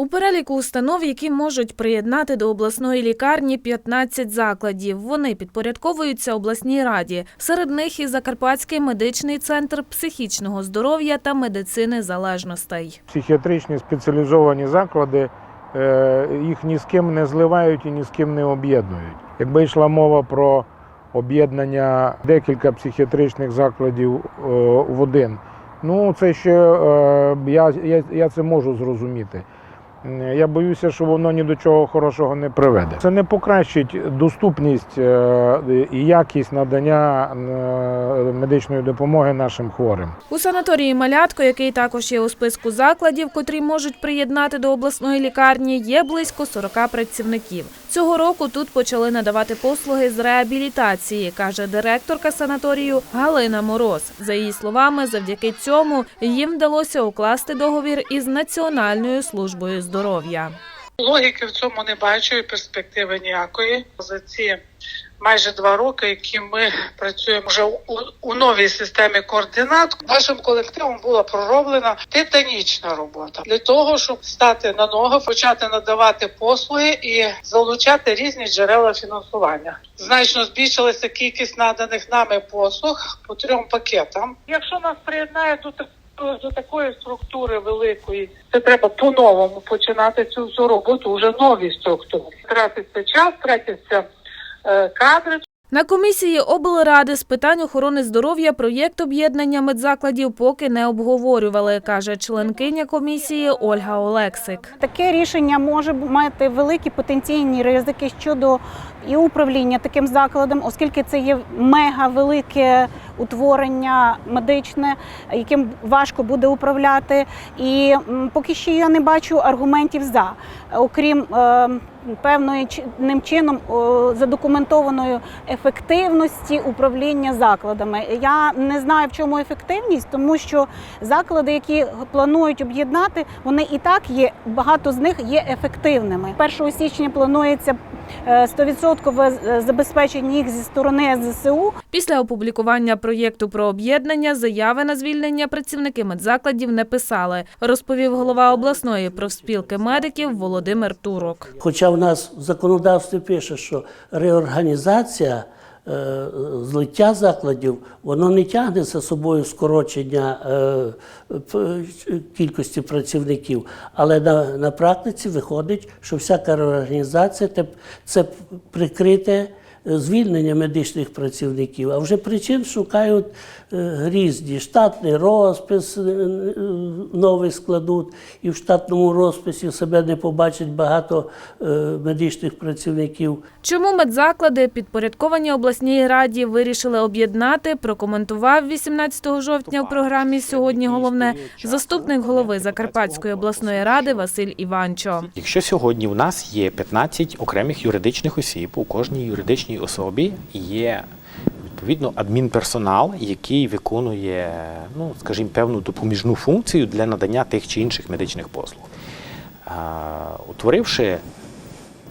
У переліку установ, які можуть приєднати до обласної лікарні 15 закладів. Вони підпорядковуються обласній раді. Серед них і Закарпатський медичний центр психічного здоров'я та медицини залежностей. Психіатричні спеціалізовані заклади е, їх ні з ким не зливають і ні з ким не об'єднують. Якби йшла мова про об'єднання декілька психіатричних закладів е, в один, ну це ще е, я, я, я це можу зрозуміти. М, Я боюся, що воно ні до чого хорошого не приведе. Це не покращить доступність е, і якість надання е, медичної допомоги нашим хворим. У санаторії Малятко, який також є у списку закладів, котрі можуть приєднати до обласної лікарні, є близько 40 працівників. Цього року тут почали надавати послуги з реабілітації, каже директорка санаторію Галина Мороз. За її словами, завдяки цьому їм вдалося укласти договір із Національною службою здоров'я. Логіки в цьому не бачу перспективи ніякої. За ці майже два роки, які ми працюємо вже у, у новій системі координат, нашим колективом була пророблена титанічна робота для того, щоб стати на ноги, почати надавати послуги і залучати різні джерела фінансування. Значно збільшилася кількість наданих нами послуг по трьом пакетам. Якщо нас приєднає до до такої структури великої, це треба по-новому починати цю всю роботу вже новій структурі. Тратиться час, тратяться е, кадри. На комісії облради з питань охорони здоров'я проєкт об'єднання медзакладів поки не обговорювали, каже членкиня комісії Ольга Олексик. Таке рішення може мати великі потенційні ризики щодо і управління таким закладом, оскільки це є мега велике утворення медичне, яким важко буде управляти. І поки що я не бачу аргументів за, окрім е, певної чи- ним чином задокументованої ефективності управління закладами. Я не знаю, в чому ефективність, тому що заклади, які планують об'єднати, вони і так є. Багато з них є ефективними. 1 січня планується е, 100% забезпечення їх зі сторони ЗСУ. Після опублікування проєкту про об'єднання заяви на звільнення працівники медзакладів не писали, розповів голова обласної профспілки медиків Володимир Турок. Хоча в нас в законодавстві пише, що реорганізація, е, злиття закладів, воно не тягне за собою скорочення е, кількості працівників. Але на, на практиці виходить, що всяка реорганізація це прикрите звільнення медичних працівників, а вже причин шукають е, різні. Штатний розпис е, е, новий складуть, і в штатному розписі себе не побачить багато медичних працівників. Чому медзаклади, підпорядковані обласній раді, вирішили об'єднати, прокоментував 18 жовтня в програмі «Сьогодні головне» заступник голови Закарпатської обласної ради Василь Іванчо. Якщо сьогодні в нас є 15 окремих юридичних осіб, у кожній юридичній особі є відповідно адмінперсонал, який виконує, ну скажімо, певну допоміжну функцію для надання тих чи інших медичних послуг. Утворивши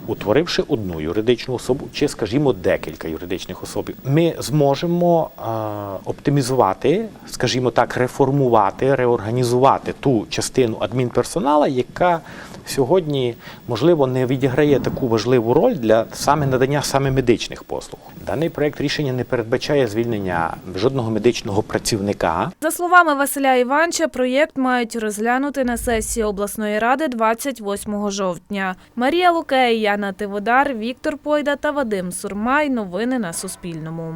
утворивши одну юридичну особу, чи, скажімо, декілька юридичних особ, ми зможемо оптимізувати, скажімо так, реформувати, реорганізувати ту частину адмінперсонала, яка сьогодні, можливо, не відіграє таку важливу роль для саме надання саме медичних послуг. Даний проект рішення не передбачає звільнення жодного медичного працівника. За словами Василя Іванча, проєкт мають розглянути на сесії обласної ради 28 жовтня. Марія Лукей, Яна Тиводар, Віктор Пойда та Вадим Сурмай. Новини на Суспільному.